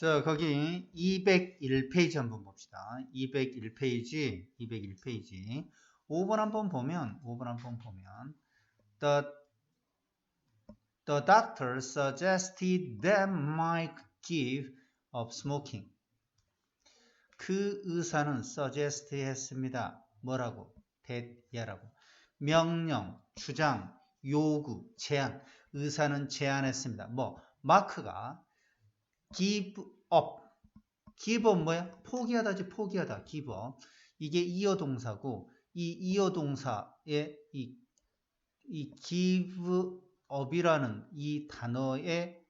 자, 거기 201페이지 한번 봅시다. 201페이지, 201페이지. 5번 한번 보면, 5번 한번 보면, the, the doctor suggested that Mike give up smoking. 그 의사는 suggest 했습니다. 뭐라고? 대야라고. 명령, 주장, 요구, 제안. 의사는 제안했습니다. 뭐, 마크가 give up. give up 뭐야? 포기하다지 포기하다. give up. 이게 이어 동사고 이 이어 동사의 이, 이 give up이라는 이 단어의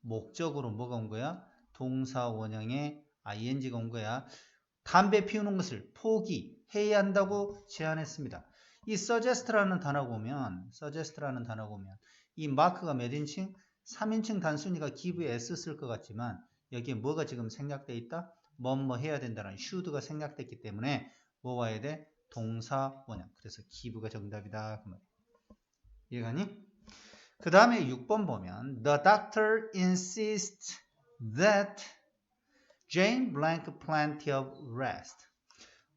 목적으로 뭐가 온 거야? 동사 원형의 ing가 온 거야. 담배 피우는 것을 포기해야 한다고 제안했습니다. 이 suggest라는 단어가 오면 suggest라는 단어가 오면 이 마크가 몇 인칭? 3인칭 단순히가 give에 s 쓸 것 같지만 여기에 뭐가 지금 생략되어 있다? 뭐뭐 해야 된다는 should가 생략됐기 때문에 뭐 와야 돼? 동사 원형. 그래서 give가 정답이다. 그 말. 이해가니? 그 다음에 6번 보면 The doctor insists that Jane blank plenty of rest.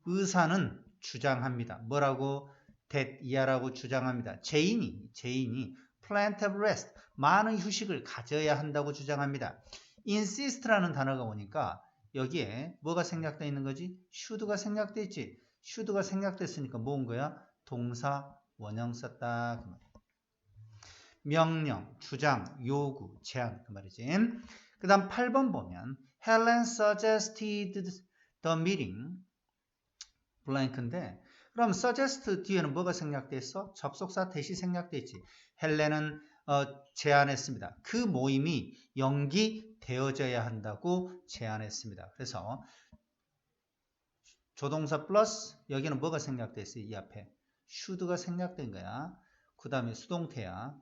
의사는 주장합니다. 뭐라고? that 이하라고 주장합니다. 제인이, 제인이 plenty of rest. 많은 휴식을 가져야 한다고 주장합니다. insist라는 단어가 오니까 여기에 뭐가 생략되어 있는 거지? should가 생략되어 있지. should가 생략됐으니까 뭐온 거야? 동사 원형 썼다. 그. 명령, 주장, 요구, 제안 그 말이지. 그 다음 8번 보면 Helen suggested the meeting blank인데 그럼 suggest 뒤에는 뭐가 생략돼 있어? 접속사 대시 돼있지 헬렌은 어, 제안했습니다. 그 모임이 연기되어져야 한다고 제안했습니다. 그래서 조동사 플러스 여기는 뭐가 생략돼 있어요? 이 앞에 should가 생략된 거야. 그 다음에 수동태야.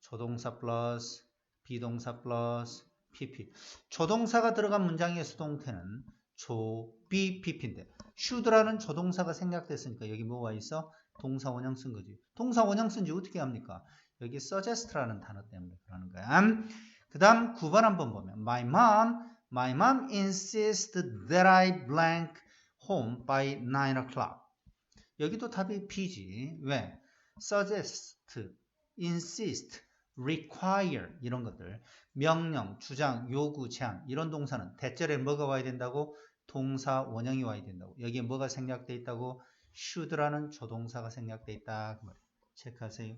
조동사 플러스 비동사 플러스 pp. 조동사가 들어간 문장의 수동태는 조, 비, pp인데 should라는 조동사가 생략됐으니까 여기 뭐가 있어? 동사 원형 쓴 거지. 동사 원형 쓴지 어떻게 합니까? 여기 suggest라는 단어 때문에 그러는 거야. 그 다음 9번 한번 보면 My mom, my mom insists that I blank home by 9 o'clock. 여기도 답이 B지. 왜? suggest, insist, require 이런 것들 명령, 주장, 요구, 제한 이런 동사는 대절에 뭐가 와야 된다고? 동사 원형이 와야 된다고. 여기에 뭐가 생략돼 있다고? should라는 조동사가 생략돼 있다. 그. 체크하세요.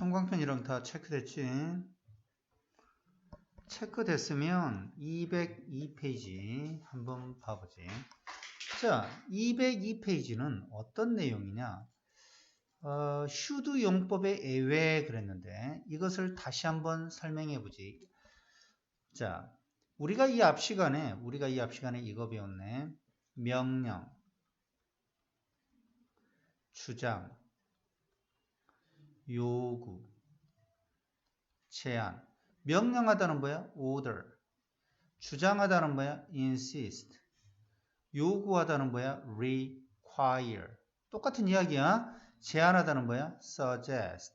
형광펜이랑 다 체크됐지? 체크됐으면 202페이지 한번 봐보지. 자, 202페이지는 어떤 내용이냐? 어, should 용법의 예외 그랬는데 이것을 다시 한번 설명해 보지. 자, 우리가 이 앞 시간에 우리가 이 앞 시간에 이거 배웠네. 명령, 주장, 요구, 제안. 명령하다는 뭐야? order. 주장하다는 뭐야? insist. 요구하다는 뭐야? require. 똑같은 이야기야. 제안하다는 뭐야? suggest.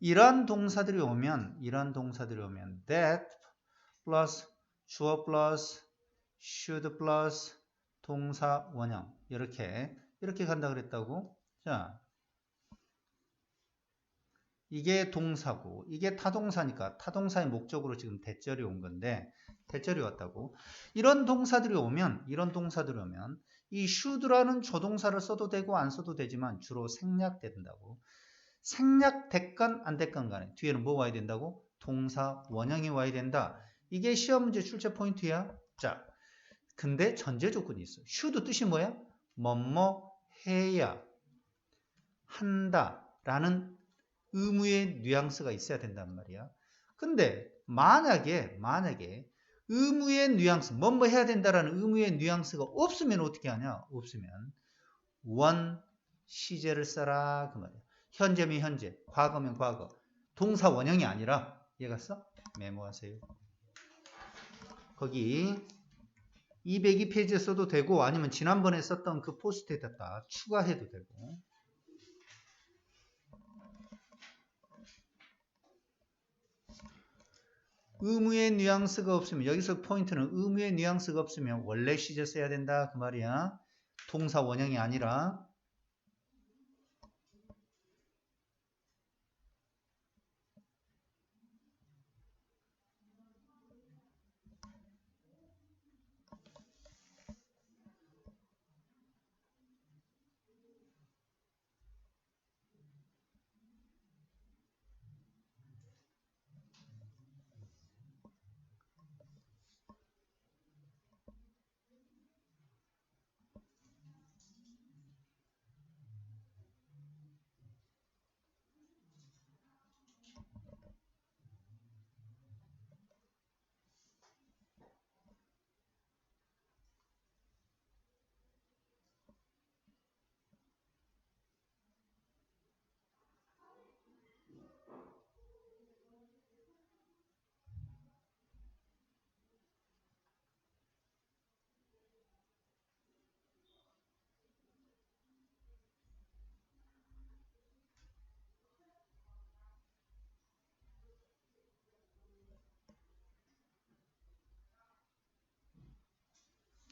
이런 동사들이 오면 이런 동사들이 오면 that plus 주어 plus should plus 동사 원형 이렇게 이렇게 간다 그랬다고. 자, 이게 동사고 이게 타동사니까 타동사의 목적으로 지금 대절이 온 건데 대절이 왔다고. 이런 동사들이 오면 이런 동사들이 오면 이 should라는 조동사를 써도 되고 안 써도 되지만 주로 생략된다고. 생략됐건 안 됐건 간에 뒤에는 뭐 와야 된다고? 동사 원형이 와야 된다. 이게 시험 문제 출제 포인트야. 자, 근데 전제 조건이 있어. should 뜻이 뭐야? 뭐뭐 해야 한다 라는 의무의 뉘앙스가 있어야 된단 말이야. 근데 만약에 만약에 의무의 뉘앙스, 뭐뭐 해야 된다라는 의무의 뉘앙스가 없으면 어떻게 하냐? 없으면 원 시제를 써라 그 말이야. 현재면 현재, 과거면 과거. 동사 원형이 아니라 이해갔어? 메모하세요. 거기 202페이지에 써도 되고 아니면 지난번에 썼던 그 포스트에다 추가해도 되고 의무의 뉘앙스가 없으면 여기서 포인트는 의무의 뉘앙스가 없으면 원래 시제 써야 된다 그 말이야. 동사 원형이 아니라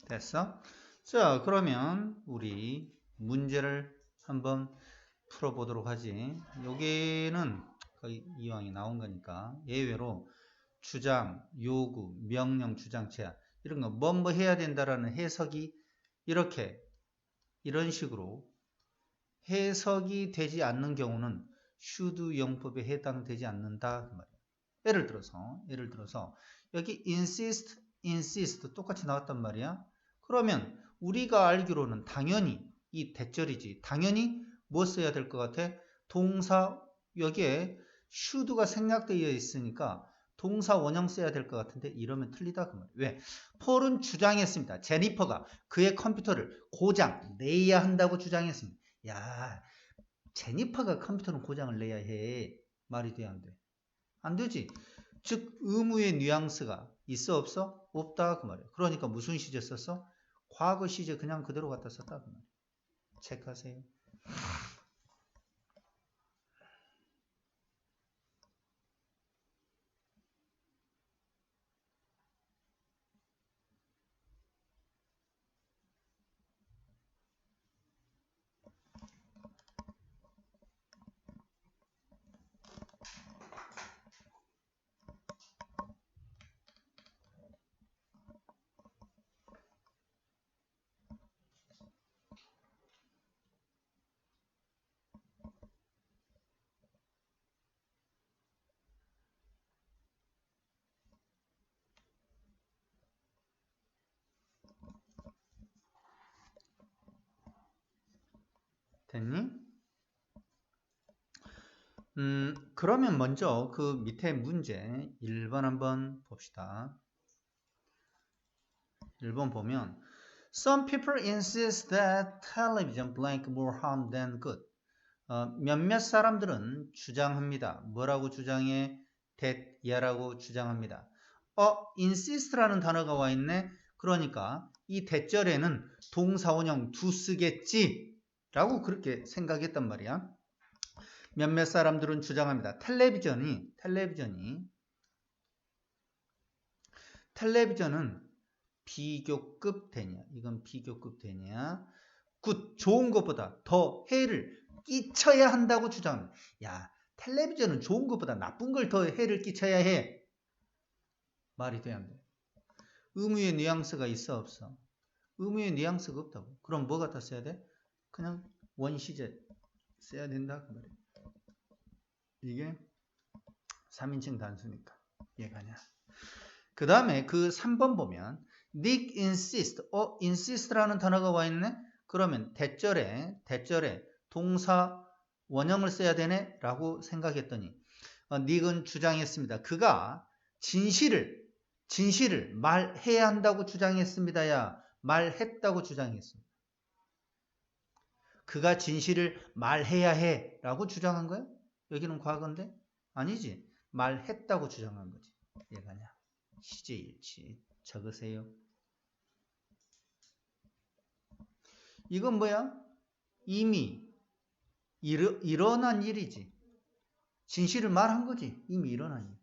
됐어? 자, 그러면 우리 문제를 한번 풀어보도록 하지. 여기는 이왕이 나온 거니까 예외로 주장, 요구, 명령, 주장, 제한 이런 거 뭐뭐 해야 된다라는 해석이 이렇게 이런 식으로 해석이 되지 않는 경우는 should 영법에 해당되지 않는다 그 말이에요. 예를 들어서 예를 들어서 여기 insist, insist 똑같이 나왔단 말이야. 그러면 우리가 알기로는 당연히 이 대절이지. 당연히 뭐 써야 될 것 같아? 동사 여기에 should가 생략되어 있으니까 동사 원형 써야 될 것 같은데 이러면 틀리다 그 말이에요. 왜? 폴은 주장했습니다. 제니퍼가 그의 컴퓨터를 고장 내야 한다고 주장했습니다. 야, 제니퍼가 컴퓨터는 고장을 내야 해. 말이 돼, 안 돼? 안 되지. 즉, 의무의 뉘앙스가 있어, 없어? 없다, 그 말이에요. 그러니까 무슨 시제 썼어? 과거 시제 그냥 그대로 갖다 썼다, 그. 체크하세요. 됐니? 음, 그러면 먼저 그 밑에 문제 1번 한번 봅시다. 1번 보면 Some people insist that television blank more harm than good. 어, 몇몇 사람들은 주장합니다. 뭐라고 주장해? that 야라고 주장합니다. 어, insist라는 단어가 와 있네. 그러니까 이 대절에는 동사원형 두 쓰겠지 라고 그렇게 생각했단 말이야. 몇몇 사람들은 주장합니다. 텔레비전이 텔레비전이 텔레비전은 비교급 되냐? 이건 비교급 되냐? 굿 좋은 것보다 더 해를 끼쳐야 한다고 주장합니다. 야 텔레비전은 좋은 것보다 나쁜 걸 더 해를 끼쳐야 해. 말이 돼야 안 돼. 의무의 뉘앙스가 있어 없어? 의무의 뉘앙스가 없다고. 그럼 뭐 갖다 써야 돼? 그냥 원시제 써야 된다 그 말이야. 이게 3인칭 단수니까 얘가냐. 그 다음에 그 3번 보면 Nick insist, 어 insist라는 단어가 와 있네. 그러면 대절에 대절에 동사 원형을 써야 되네 라고 생각했더니 어, 닉은 주장했습니다. 그가 진실을 진실을 말해야 한다고 주장했습니다야 말했다고 주장했습니다. 그가 진실을 말해야 해 라고 주장한 거야? 여기는 과거인데? 아니지. 말했다고 주장한 거지. 얘가냐. 시제일치. 적으세요. 이건 뭐야? 이미 일어, 일어난 일이지. 진실을 말한 거지. 이미 일어난 일.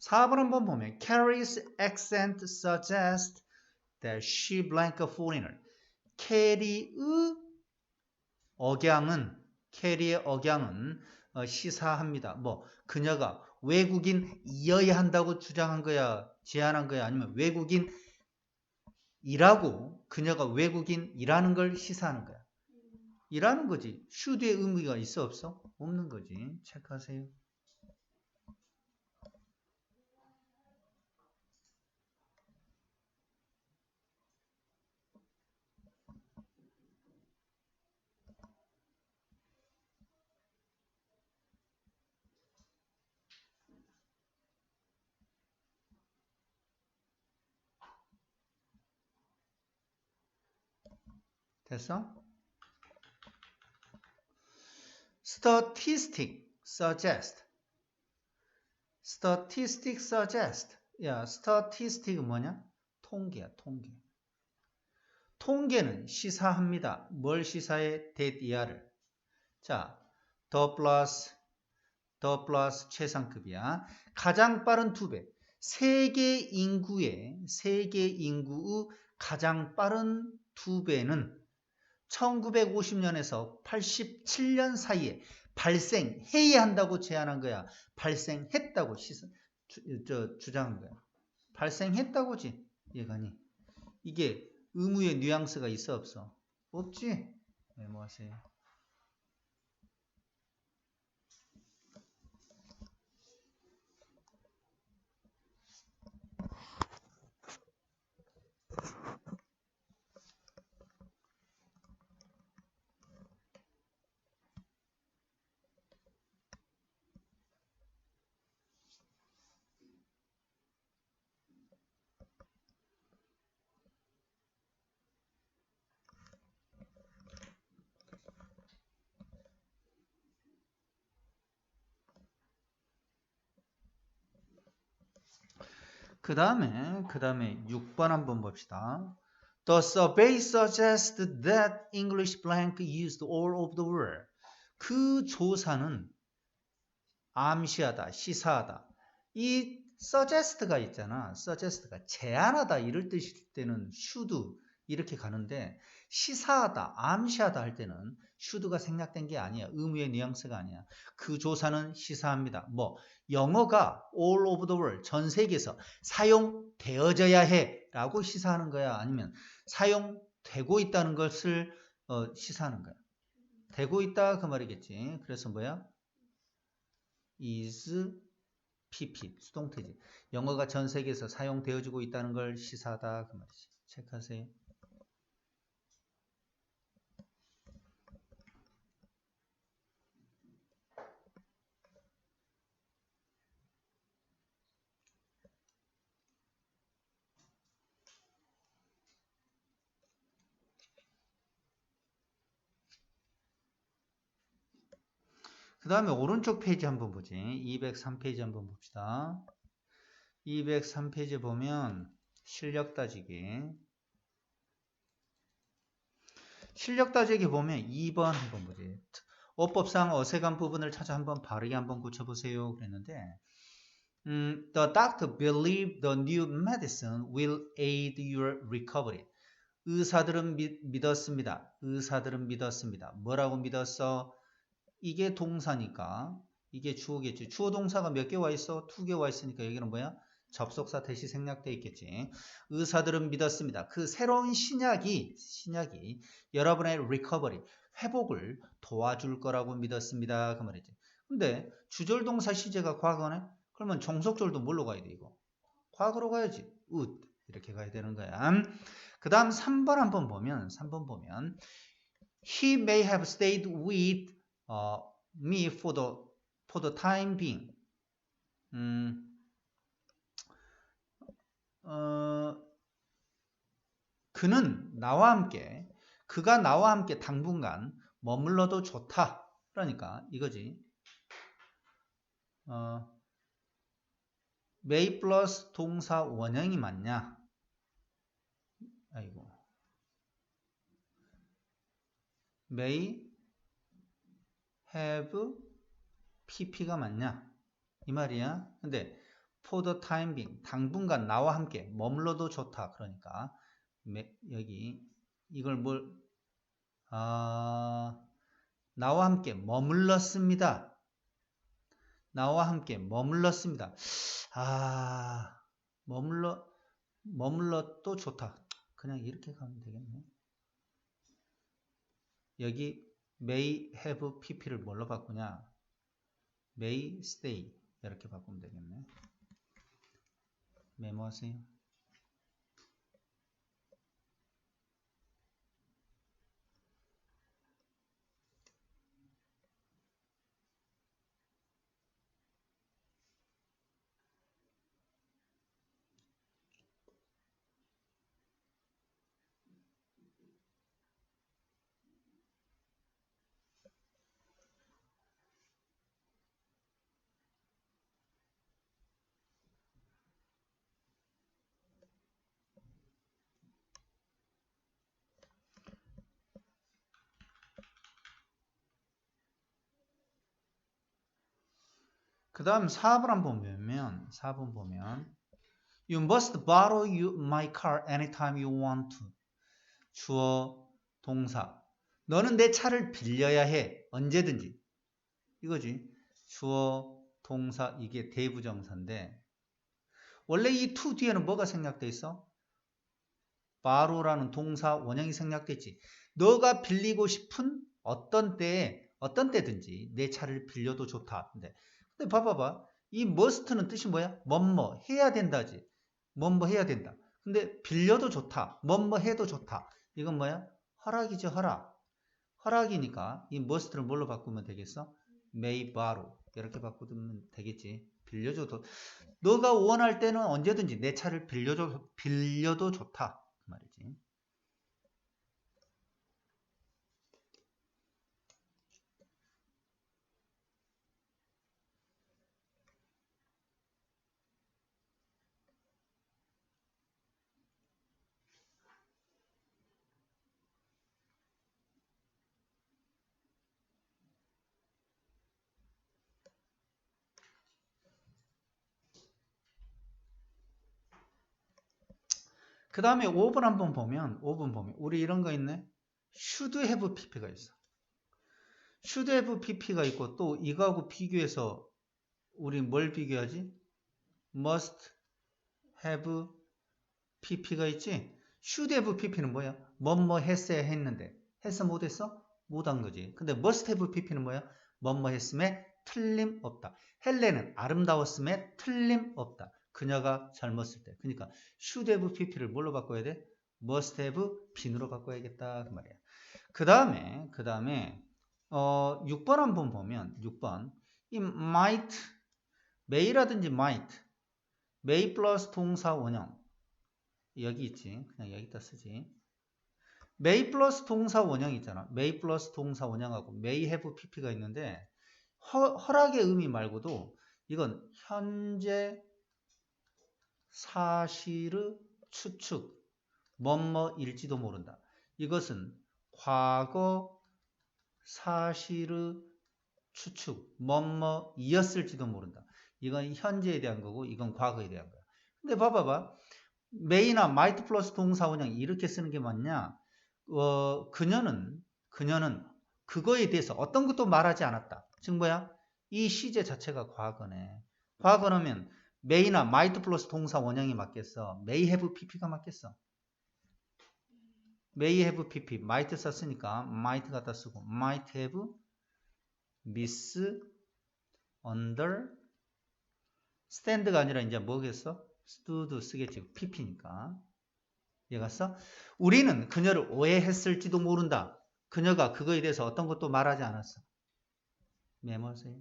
사번 한번 보면 Carrie's accent suggests that she blank a foreigner. 캐리의 억양은 캐리의 억양은 어, 시사합니다. 뭐 그녀가 외국인이어야 한다고 주장한 거야, 제안한 거야, 아니면 외국인이라고 그녀가 외국인이라는 걸 시사하는 거야. 이라는 거지. should의 의미가 있어 없어? 없는 거지. 체크하세요. 됐어? statistic suggest statistic suggest 야 statistic은 뭐냐? 통계야 통계 통계는 시사합니다. 뭘 시사해? 대디아를 자, 더 플러스 더 플러스 최상급이야. 가장 빠른 두 배. 세계 인구의 세계 인구의 가장 빠른 두 배는 1950년에서 87년 사이에 발생해야 한다고 제안한 거야. 발생했다고 시사, 주, 저, 주장한 거야. 발생했다고지. 얘가니. 이게 의무의 뉘앙스가 있어 없어? 없지? 메모하세요. 그 다음에 그 다음에 6번 한번 봅시다. The survey suggests that English blank used all over the world. 그 조사는 암시하다, 시사하다. 이 suggest가 있잖아. suggest가 제안하다 이럴 뜻일 때는 should 이렇게 가는데 시사하다, 암시하다 할 때는 should가 생략된 게 아니야. 의무의 뉘앙스가 아니야. 그 조사는 시사합니다. 뭐 영어가 all over the world 전 세계에서 사용되어져야 해라고 시사하는 거야. 아니면 사용되고 있다는 것을 어, 시사하는 거야. 되고 있다 그 말이겠지. 그래서 뭐야? is pp 수동태지. 영어가 전 세계에서 사용되어지고 있다는 걸 시사하다 그 말이지. 체크하세요. 그 다음에 오른쪽 페이지 한번 보지. 203페이지 한번 봅시다. 203페이지 보면 실력 따지기. 실력 따지기 보면 2번 한번 보지. 어법상 어색한 부분을 찾아 한번 바르게 한번 고쳐보세요. 그랬는데, 음, the doctor believe the new medicine will aid your recovery. 의사들은 믿, 믿었습니다. 의사들은 믿었습니다. 뭐라고 믿었어? 이게 동사니까 이게 주어겠지. 주어 동사가 몇 개 와 있어? 두 개 와 있으니까 여기는 뭐야? 접속사 대시 생략돼 있겠지. 의사들은 믿었습니다. 그 새로운 신약이 신약이 여러분의 리커버리 회복을 도와줄 거라고 믿었습니다. 그 말이지. 근데 주절 동사 시제가 과거네. 그러면 종속절도 뭘로 가야 돼 이거? 과거로 가야지. would 이렇게 가야 되는 거야. 그 다음 3번 한번 보면 3번 보면 He may have stayed with 어, me for the for the time being. 음, 어, 그는 나와 함께 그가 나와 함께 당분간 머물러도 좋다. 그러니까 이거지. 어, may 플러스 동사 원형이 맞냐? 아이고. may have pp가 맞냐? 이 말이야. 근데 for the time being 당분간 나와 함께 머물러도 좋다. 그러니까 여기 이걸 뭘 아, 나와 함께 머물렀습니다. 나와 함께 머물렀습니다. 아, 머물러 머물러도 좋다. 그냥 이렇게 가면 되겠네. 여기 may have pp를 뭘로 바꾸냐? may stay 이렇게 바꾸면 되겠네. 메모하세요. 그 다음 4번 한번 보면 4번 보면 You must borrow you, my car anytime you want to. 주어 동사. 너는 내 차를 빌려야 해. 언제든지. 이거지. 주어 동사 이게 대부정사인데 원래 이 to 뒤에는 뭐가 생략돼 있어? borrow라는 동사 원형이 생략돼 있지. 너가 빌리고 싶은 어떤 때에 어떤 때든지 내 차를 빌려도 좋다. 근데 근데 봐봐봐. 이 must는 뜻이 뭐야? 뭐뭐 해야 된다지. 뭐뭐 해야 된다. 근데 빌려도 좋다. 뭐뭐 해도 좋다. 이건 뭐야? 허락이죠, 허락. 허락이니까 이 must를 뭘로 바꾸면 되겠어? may borrow. 이렇게 바꾸면 되겠지. 빌려줘도 너가 원할 때는 언제든지 내 차를 빌려줘 빌려도 좋다. 그 다음에 5번 한번 보면 5번 보면 우리 이런 거 있네. should have pp가 있어. should have pp가 있고 또 이거하고 비교해서 우리 뭘 비교하지? must have pp가 있지? should have pp는 뭐야? 뭐뭐 했어야 했는데 했어 못했어? 못한 거지. 근데 must have pp는 뭐야? 뭐뭐 했음에 틀림없다. 헬레는 아름다웠음에 틀림없다. 그녀가 젊었을 때. 그러니까 should have pp를 뭘로 바꿔야 돼? must have 빈으로 바꿔야겠다 그 말이야. 그 다음에 그 다음에 어 6번 한번 보면 6번 이 might may라든지 might may 플러스 동사 원형 여기 있지 그냥 여기다 쓰지 may 플러스 동사 원형 있잖아 may 플러스 동사 원형하고 may have pp가 있는데 허, 허락의 의미 말고도 이건 현재 사실의 추측 뭐뭐일지도 모른다 이것은 과거 사실의 추측 뭐뭐이었을지도 모른다 이건 현재에 대한 거고 이건 과거에 대한 거야 근데 봐봐봐 메이나 마이트 플러스 동사 원형 이렇게 쓰는 게 맞냐? 어, 그녀는 그녀는 그거에 대해서 어떤 것도 말하지 않았다. 즉 뭐야? 이 시제 자체가 과거네. 과거라면 메이나 마이트 플러스 동사 원형이 맞겠어. may have pp가 맞겠어. may have pp might 썼으니까 might 갖다 쓰고 might have miss under stand가 아니라 이제 뭐겠어? stood 쓰겠지. pp니까. 이해갔어? 우리는 그녀를 오해했을지도 모른다. 그녀가 그거에 대해서 어떤 것도 말하지 않았어. 메모하세요.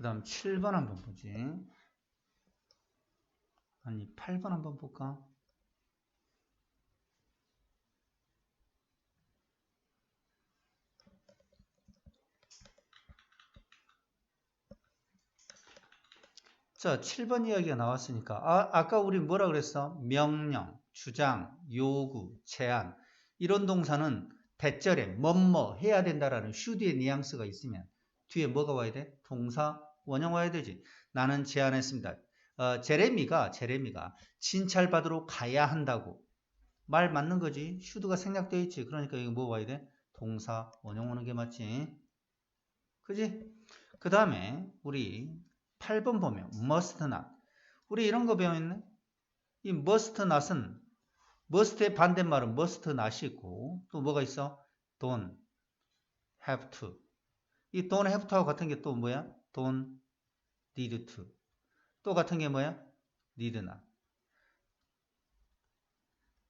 그 다음 7번 한번 보지. 아니 8번 한번 볼까? 자, 7번 이야기가 나왔으니까 아, 아까 우리 뭐라 그랬어? 명령, 주장, 요구, 제안 이런 동사는 대절에 뭐뭐 해야 된다라는 슈드의 뉘앙스가 있으면 뒤에 뭐가 와야 돼? 동사 원형 와야 되지. 나는 제안했습니다. 어, 제레미가 제레미가 진찰받으러 가야 한다고 말 맞는 거지. 슈드가 생략되어 있지. 그러니까 이거 뭐 와야 돼? 동사 원형 오는 게 맞지. 그지? 그 다음에 우리 8번 보면 must not. 우리 이런 거 배워있네. 이 must not은 must의 반대말은 must not이고 또 뭐가 있어? don't have to. 이 don't have to하고 같은 게 또 뭐야? don't need to. 또 같은 게 뭐야? need not.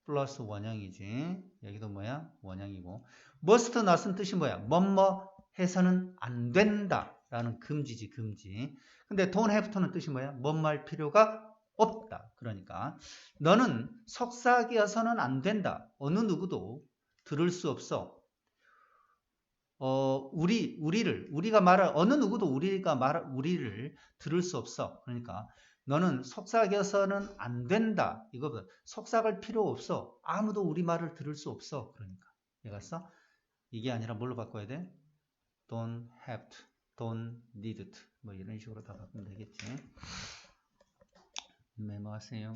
플러스 원형이지. 여기도 뭐야? 원형이고. must not은 뜻이 뭐야? 뭐뭐 해서는 안 된다. 라는 금지지, 금지. 근데 don't have to는 뜻이 뭐야? 뭔말 필요가 없다. 그러니까 너는 속삭여서는 안 된다. 어느 누구도 들을 수 없어. 어, 우리, 우리를, 우리가 말할, 어느 누구도 우리가 말, 우리를 들을 수 없어. 그러니까 너는 속삭여서는 안 된다. 이거보다 속삭을 필요 없어. 아무도 우리 말을 들을 수 없어. 그러니까. 이해갔어? 이게 아니라 뭘로 바꿔야 돼? don't have to. don't need to 뭐 이런 식으로 다 바꾸면 되겠지 메모하세요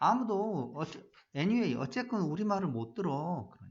아무도 어째, anyway 어쨌건 우리 말을 못 들어 그러니까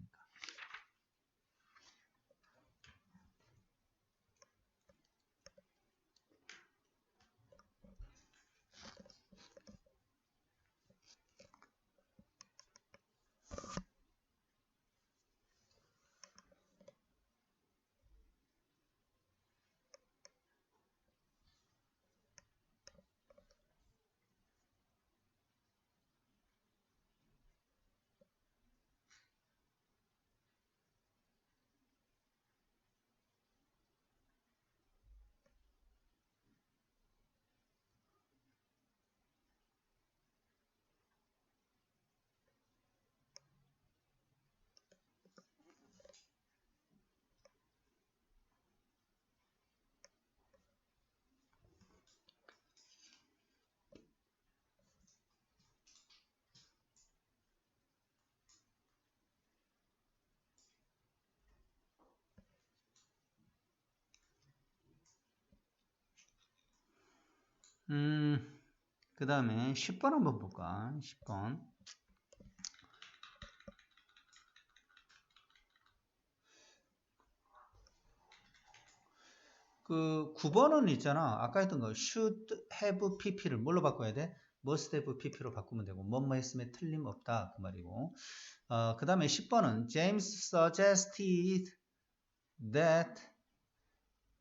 음, 그 다음에 10번 한번 볼까? 10번. 그 9번은 있잖아. 아까 했던 거 should have pp를 뭘로 바꿔야 돼? must have pp로 바꾸면 되고 뭐뭐 했으면 틀림없다 그 말이고 어, 그 다음에 10번은 James suggested that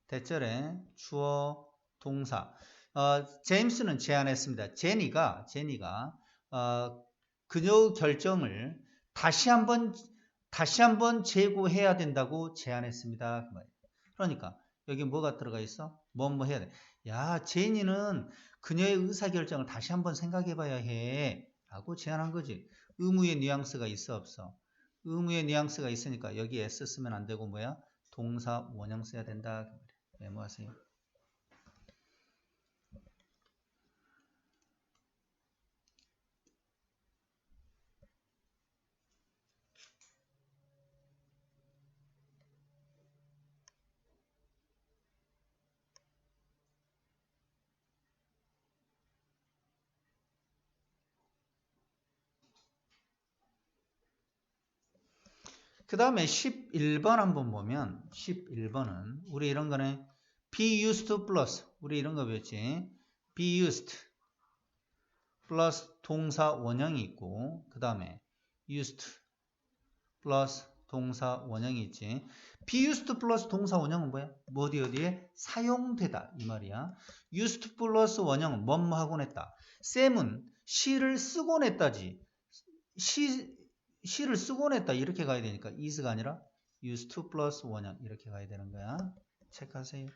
대절에 주어 동사 어, 제임스는 제안했습니다. 제니가 제니가 어, 그녀 결정을 다시 한번 다시 한번 재고해야 된다고 제안했습니다. 그. 그러니까 여기 뭐가 들어가 있어? 뭐뭐 해야 돼. 야, 제니는 그녀의 의사 결정을 다시 한번 생각해 봐야 해. 라고 제안한 거지. 의무의 뉘앙스가 있어 없어? 의무의 뉘앙스가 있으니까 여기 s 쓰면 안 되고 뭐야? 동사 원형 써야 된다. 그. 메모하세요. 그 다음에 11번 한번 보면 11번은 우리 이런 거는 be used plus. 우리 이런 거 배웠지? Be used 플러스 동사 원형이 있고 그 다음에 used 플러스 동사 원형이 있지. Be used 플러스 동사 원형은 뭐야? 뭐 어디 어디에? 사용되다 이 말이야. used 플러스 원형은 뭐뭐 하곤 했다. 쌤은 시를 쓰곤 했다지. 시 시를 쓰곤 했다 이렇게 가야 되니까 is가 아니라 used to plus 원형 이렇게 가야 되는 거야. 체크하세요